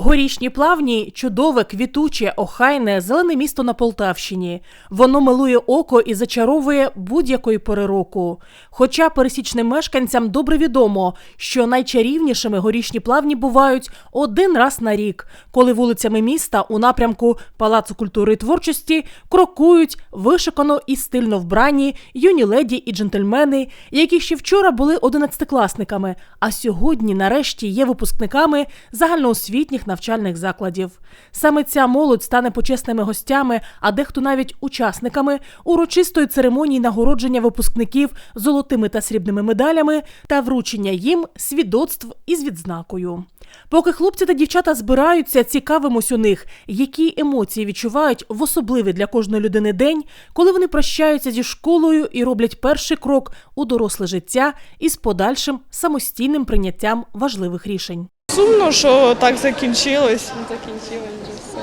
Горішні плавні чудове, квітуче, охайне, зелене місто на Полтавщині. Воно милує око і зачаровує будь-якої пори року. Хоча пересічним мешканцям добре відомо, що найчарівнішими горішні плавні бувають один раз на рік, коли вулицями міста у напрямку Палацу культури і творчості крокують вишикано і стильно вбрані юні леді і джентльмени, які ще вчора були одинадцятикласниками, а сьогодні, нарешті, є випускниками загальноосвітніх навчальних закладів. Саме ця молодь стане почесними гостями, а дехто навіть учасниками урочистої церемонії нагородження випускників золотими та срібними медалями та вручення їм свідоцтв із відзнакою. Поки хлопці та дівчата збираються, цікавимось у них, які емоції відчувають в особливий для кожної людини день, коли вони прощаються зі школою і роблять перший крок у доросле життя із подальшим самостійним прийняттям важливих рішень. Сумно, що так закінчилось, Закінчили вже все.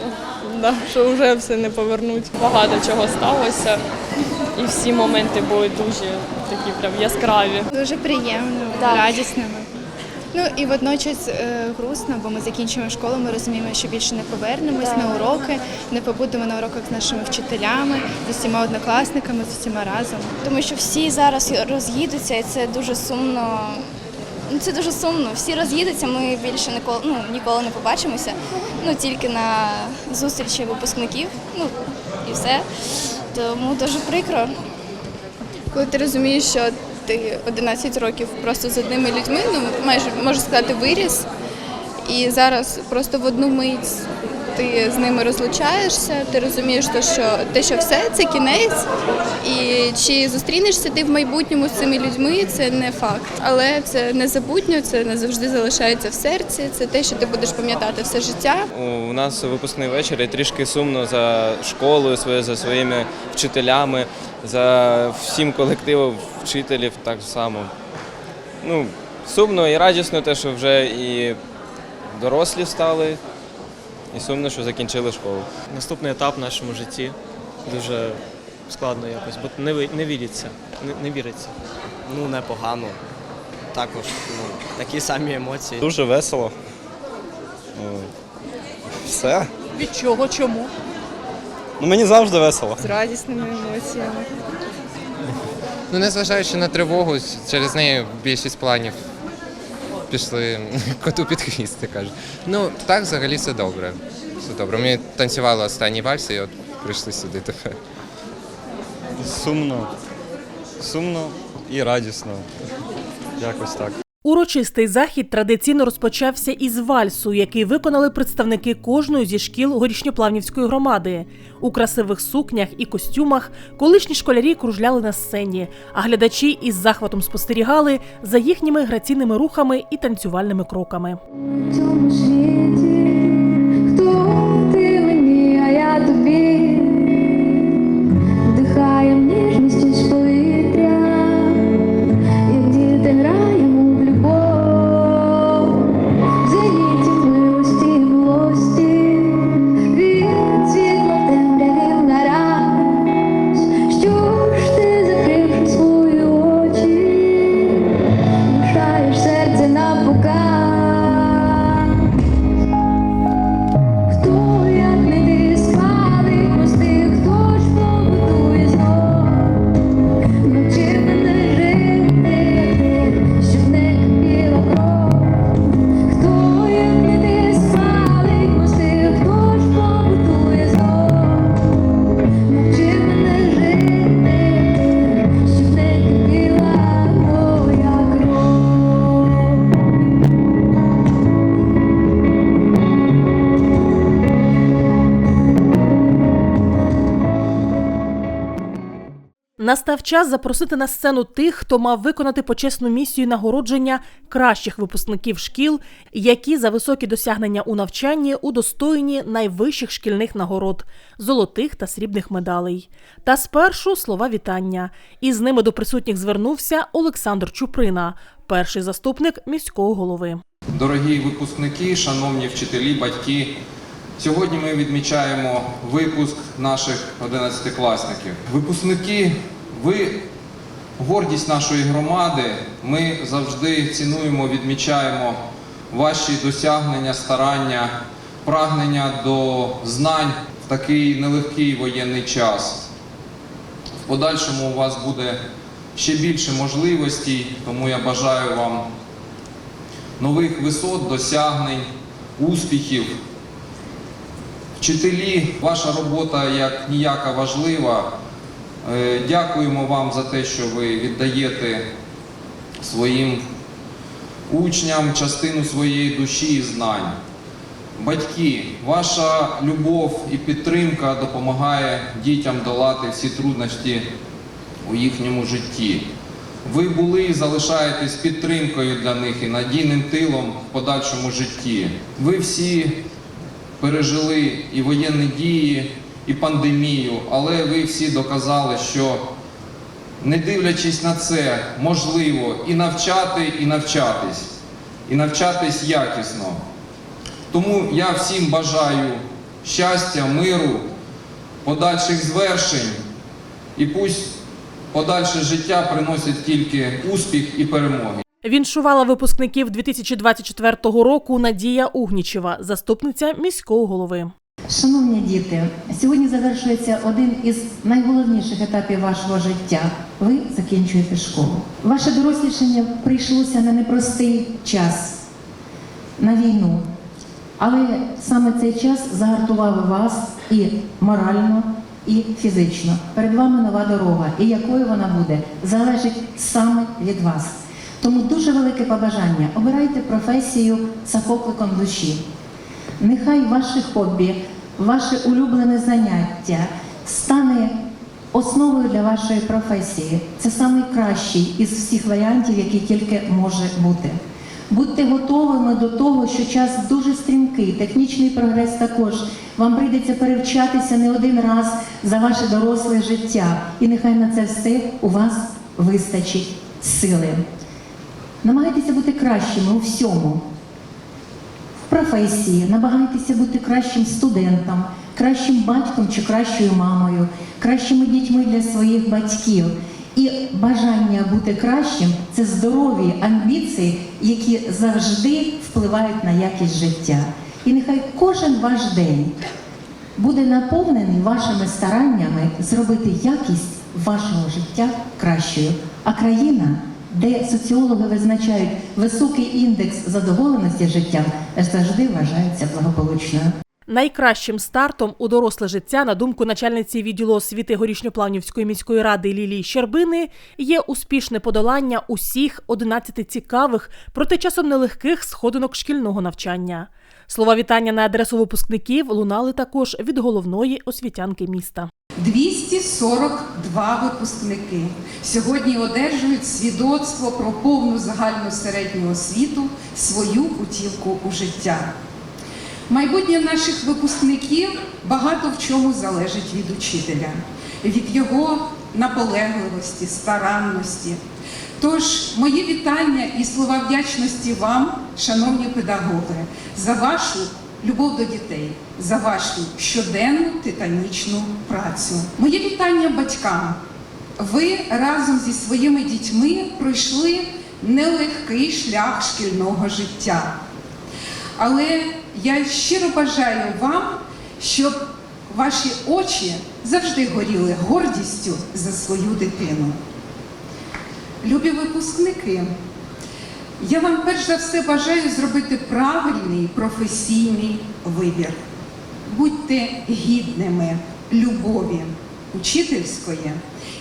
да, що вже все не повернуть. Багато чого сталося, і всі моменти були дуже такі прям яскраві. Дуже приємно, радісними. Ну і водночас е, грустно, бо ми закінчуємо школу, ми розуміємо, що більше не повернемось на уроки, не побудемо на уроках з нашими вчителями, з усіма однокласниками, з усіма разом. тому що всі зараз роз'їдуться, і це дуже сумно. Ну, це дуже сумно. Всі роз'їдуться, ми більше ніколи, ну, ніколи не побачимося. Ну, тільки на зустрічі випускників, ну і все. Тому дуже прикро. Коли ти розумієш, що ти 11 років просто з одними людьми, ну майже можу сказати, виріс, і зараз просто в одну мить ти з ними розлучаєшся, ти розумієш, то, що те, що все, це кінець, і чи зустрінешся ти в майбутньому з цими людьми, це не факт. Але це незабутньо, це назавжди залишається в серці, це те, що ти будеш пам'ятати все життя. У нас випускний вечір і трішки сумно за школою, своє- за своїми вчителями, за всім колективом вчителів так само. Ну, сумно і радісно те, що вже і дорослі стали, і сумно, що закінчили школу. наступний етап в нашому житті. Дуже складно якось, бо не, не віриться, не, не віриться. Ну, непогано. Також ну, такі самі емоції. Дуже весело. Все. Від чого? Чому? Ну мені завжди весело. З радісними емоціями. Ну, незважаючи на тривогу, через неї більшість планів пішли коту під хвіст, як кажуть. Ну, так взагалі все добре. Все добре. Ми танцювали останній вальс і от прийшли сюди тепер. Сумно. Сумно і радісно. Якось так. Урочистий захід традиційно розпочався із вальсу, який виконали представники кожної зі шкіл горішньоплавнівської громади. У красивих сукнях і костюмах колишні школярі кружляли на сцені, а глядачі із захватом спостерігали за їхніми граційними рухами і танцювальними кроками. fire. Настав час запросити на сцену тих, хто мав виконати почесну місію нагородження кращих випускників шкіл, які за високі досягнення у навчанні удостоєні найвищих шкільних нагород золотих та срібних медалей. Та спершу слова вітання. І з ними до присутніх звернувся Олександр Чуприна, перший заступник міського голови. Дорогі випускники, шановні вчителі, батьки, сьогодні ми відмічаємо випуск наших 11-класників. Випускники, ви гордість нашої громади. Ми завжди цінуємо, відмічаємо ваші досягнення, старання, прагнення до знань в такий нелегкий воєнний час. В подальшому у вас буде ще більше можливостей, тому я бажаю вам нових висот, досягнень, успіхів. Вчителі, ваша робота як ніяка важлива. Е, Дякуємо вам за те, що ви віддаєте своїм учням частину своєї душі і знань. Батьки, ваша любов і підтримка допомагає дітям долати всі труднощі у їхньому житті. Ви були і залишаєтесь підтримкою для них і надійним тилом в подальшому житті. Ви всі пережили і воєнні дії, і пандемію, але ви всі доказали, що не дивлячись на це, можливо і навчати, і навчатись, і навчатись якісно. Тому я всім бажаю щастя, миру, подальших звершень, і пусть подальше життя приносить тільки успіх і перемоги. Віншувала випускників 2024 року Надія Угнічева, заступниця міського голови. Шановні діти, сьогодні завершується один із найголовніших етапів вашого життя. Ви закінчуєте школу. Ваше дорослішання прийшлося на непростий час, на війну. Але саме цей час загартував вас і морально, і фізично. Перед вами нова дорога, і якою вона буде, залежить саме від вас. Тому дуже велике побажання. Обирайте професію за покликом душі. Нехай ваше хобі, ваше улюблене заняття стане основою для вашої професії. Це найкращий із всіх варіантів, які тільки може бути. Будьте готовими до того, що час дуже стрімкий, технічний прогрес також. Вам прийдеться перевчатися не один раз за ваше доросле життя. І нехай на це все у вас вистачить сили. Намагайтеся бути кращими у всьому професії, намагайтеся бути кращим студентом, кращим батьком чи кращою мамою, кращими дітьми для своїх батьків. І бажання бути кращим це здорові амбіції, які завжди впливають на якість життя. І нехай кожен ваш день буде наповнений вашими стараннями зробити якість вашого життя кращою. А країна, де соціологи визначають високий індекс задоволеності життям, завжди вважається благополучною. Найкращим стартом у доросле життя, на думку начальниці відділу освіти Горішньоплавнівської міської ради Лілії Щербини, є успішне подолання усіх 11 цікавих, проте часом нелегких сходинок шкільного навчання. Слова вітання на адресу випускників лунали також від головної освітянки міста. 242 випускники сьогодні одержують свідоцтво про повну загальну середню освіту, свою путівку у життя. Майбутнє наших випускників багато в чому залежить від учителя, від його наполегливості, старанності. Тож, мої вітання і слова вдячності вам, шановні педагоги, за вашу любов до дітей, за вашу щоденну титанічну працю. Моє вітання батькам. Ви разом зі своїми дітьми пройшли нелегкий шлях шкільного життя. Але я щиро бажаю вам, щоб ваші очі завжди горіли гордістю за свою дитину. Любі випускники, я вам перш за все бажаю зробити правильний професійний вибір. Будьте гідними любові учительської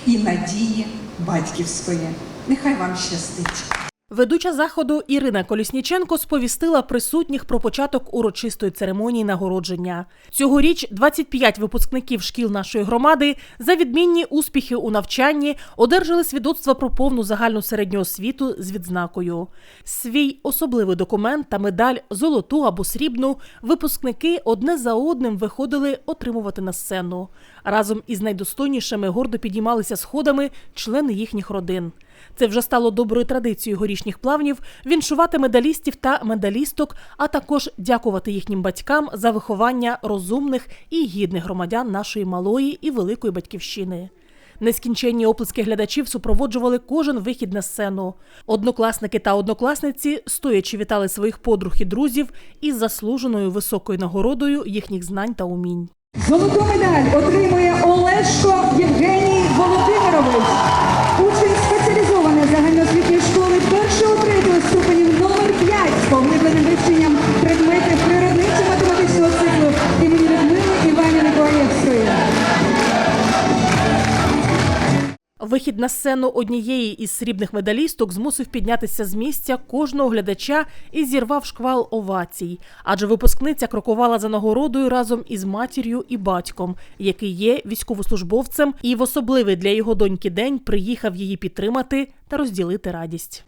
і надії батьківської. Нехай вам щастить. Ведуча заходу Ірина Колісніченко сповістила присутніх про початок урочистої церемонії нагородження. Цьогоріч 25 випускників шкіл нашої громади за відмінні успіхи у навчанні одержали свідоцтва про повну загальну середню освіту з відзнакою. Свій особливий документ та медаль золоту або срібну випускники одне за одним виходили отримувати на сцену. Разом із найдостойнішими гордо підіймалися сходами члени їхніх родин. Це вже стало доброю традицією горішніх плавнів віншувати медалістів та медалісток, а також дякувати їхнім батькам за виховання розумних і гідних громадян нашої малої і великої батьківщини. Нескінченні оплески глядачів супроводжували кожен вихід на сцену. Однокласники та однокласниці стоячи вітали своїх подруг і друзів із заслуженою високою нагородою їхніх знань та умінь. Золоту медаль отримує Олешко Євгеній Володимирович, учень загальноосвітньої школи першого третього ступенів номер 5 з поглибленим вивченням Вихід на сцену однієї із срібних медалісток змусив піднятися з місця кожного глядача і зірвав шквал овацій. Адже випускниця крокувала за нагородою разом із матір'ю і батьком, який є військовослужбовцем, і в особливий для його доньки день приїхав її підтримати та розділити радість.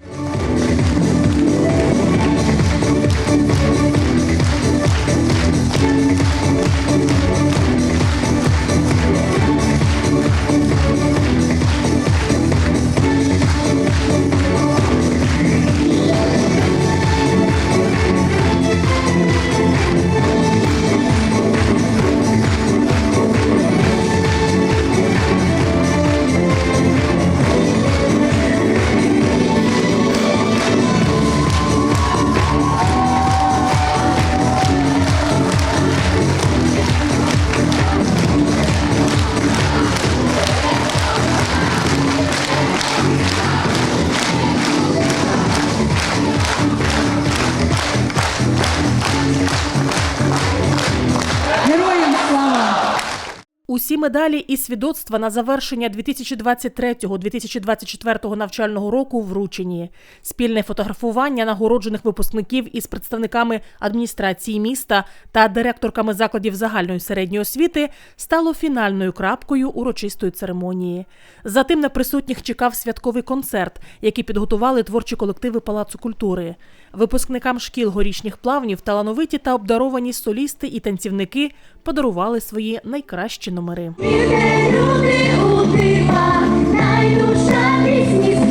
Усі медалі і свідоцтва на завершення 2023-2024 навчального року вручені. Спільне фотографування нагороджених випускників із представниками адміністрації міста та директорками закладів загальної середньої освіти стало фінальною крапкою урочистої церемонії. Затим на присутніх чекав святковий концерт, який підготували творчі колективи Палацу культури. Випускникам шкіл горішніх плавнів талановиті та обдаровані солісти і танцівники подарували свої найкращі номери. Люди у дива, найдуша пісні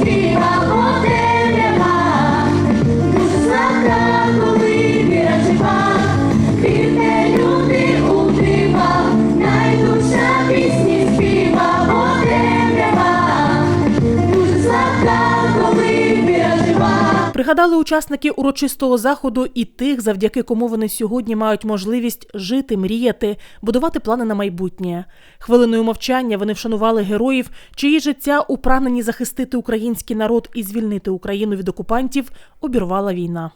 Пригадали учасники урочистого заходу і тих, завдяки кому вони сьогодні мають можливість жити, мріяти, будувати плани на майбутнє. Хвилиною мовчання вони вшанували героїв, чиї життя у прагненні захистити український народ і звільнити Україну від окупантів обірвала війна.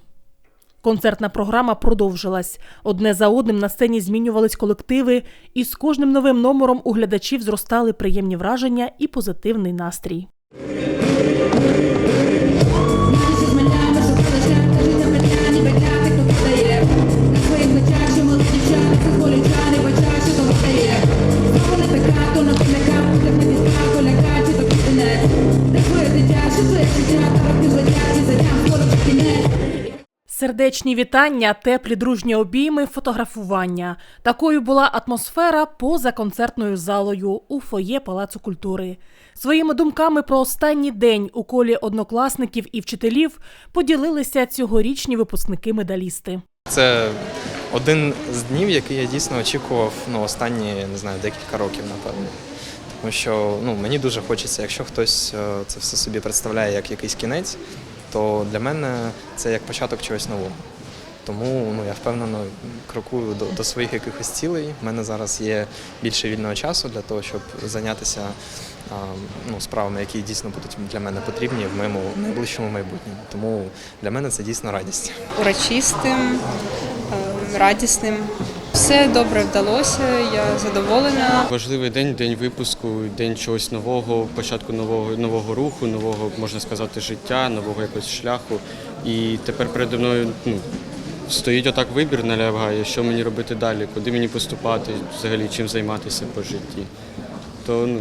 Концертна програма продовжилась. Одне за одним на сцені змінювались колективи, і з кожним новим номером у глядачів зростали приємні враження і позитивний настрій. Сердечні вітання, теплі дружні обійми, фотографування. Такою була атмосфера поза концертною залою у фоє Палацу культури. Своїми думками про останній день у колі однокласників і вчителів поділилися цьогорічні випускники-медалісти. Це один з днів, який я дійсно очікував ну, останні не знаю, декілька років, напевно. Тому що ну, мені дуже хочеться, якщо хтось е, це все собі представляє як якийсь кінець, то для мене це як початок чогось нового. Тому ну, я впевнено крокую до, до своїх якихось цілей. У мене зараз є більше вільного часу для того, щоб зайнятися а, ну, справами, які дійсно будуть для мене потрібні в моєму найближчому майбутньому. Тому для мене це дійсно радість. Урочистим, е, радісним. Все добре вдалося, я задоволена. Важливий день, день випуску, день чогось нового, початку нового нового руху, нового можна сказати, життя, нового якогось шляху. І тепер передо мною ну, стоїть отак вибір налягає, що мені робити далі, куди мені поступати, взагалі чим займатися по житті. То ну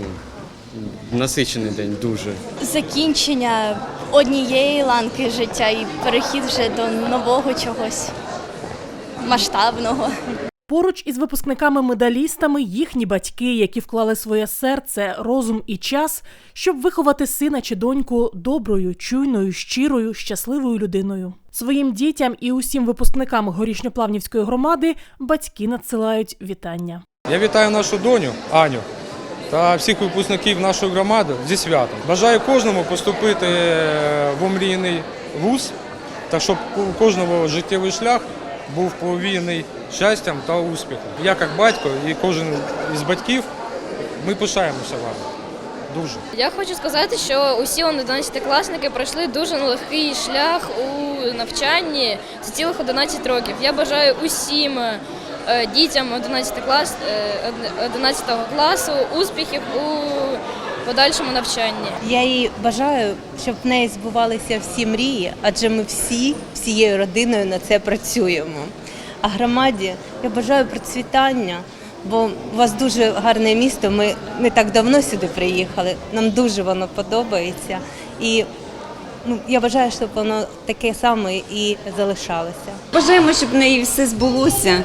насичений день дуже. Закінчення однієї ланки життя і перехід вже до нового чогось масштабного. Поруч із випускниками-медалістами їхні батьки, які вклали своє серце, розум і час, щоб виховати сина чи доньку доброю, чуйною, щирою, щасливою людиною. Своїм дітям і усім випускникам горішньоплавнівської громади батьки надсилають вітання. Я вітаю нашу доню Аню та всіх випускників нашої громади зі святом. Бажаю кожному поступити е, в омріяний вуз, та щоб у кожного життєвий шлях був повіяний щастям та успіхом. Я як батько і кожен із батьків, ми пишаємося вами. Дуже. Я хочу сказати, що усі 11-класники пройшли дуже нелегкий шлях у навчанні за цілих 11 років. Я бажаю усім е, дітям 11 клас, е, 11 класу успіхів у подальшому навчанні. Я їй бажаю, щоб в неї збувалися всі мрії, адже ми всі всією родиною на це працюємо. А громаді я бажаю процвітання, бо у вас дуже гарне місто. Ми не так давно сюди приїхали. Нам дуже воно подобається. І ну, я бажаю, щоб воно таке саме і залишалося. Бажаємо, щоб в неї все збулося,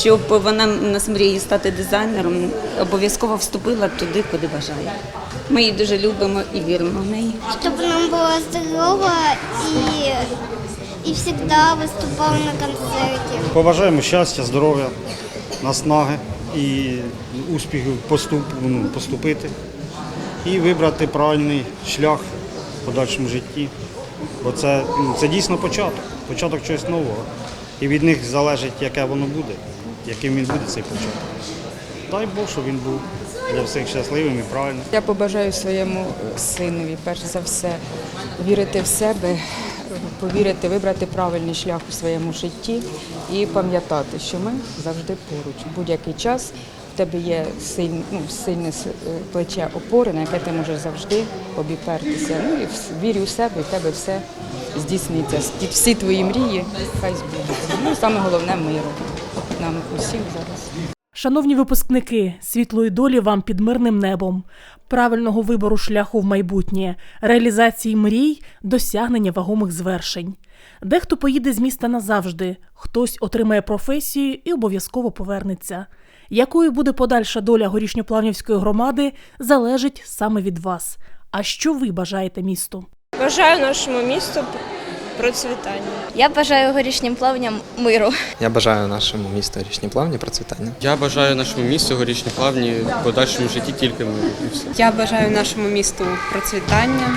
щоб вона нас мріє стати дизайнером, обов'язково вступила туди, куди бажає. Ми її дуже любимо і віримо в неї. Щоб нам було здорово і, і завжди виступала на концерті. Побажаємо щастя, здоров'я, наснаги і успіхів поступ, ну, поступити і вибрати правильний шлях в подальшому житті. Бо це, ну, це дійсно початок, початок чогось нового. І від них залежить, яке воно буде, яким він буде цей початок. Дай Бог, щоб він був для всіх щасливим і правильним. Я побажаю своєму синові, перш за все, вірити в себе, повірити, вибрати правильний шлях у своєму житті і пам'ятати, що ми завжди поруч. Будь-який час в тебе є сильне, ну, сильне е, плече опори, на яке ти можеш завжди обіпертися. Ну і вірю в себе, і в тебе все здійсниться. Всі твої мрії хай збудуться. Ну саме головне миру. Нам усім зараз. Шановні випускники, світлої долі вам під мирним небом, правильного вибору шляху в майбутнє, реалізації мрій, досягнення вагомих звершень. Дехто поїде з міста назавжди, хтось отримає професію і обов'язково повернеться. Якою буде подальша доля горішньоплавнівської громади, залежить саме від вас. А що ви бажаєте місту? Бажаю нашому місту процвітання. Я бажаю горішнім плавням миру. Я бажаю нашому місту річні плавні процвітання. Я бажаю нашому місту горішні плавні в подальшому житті тільки миру і все. Я бажаю нашому місту процвітання,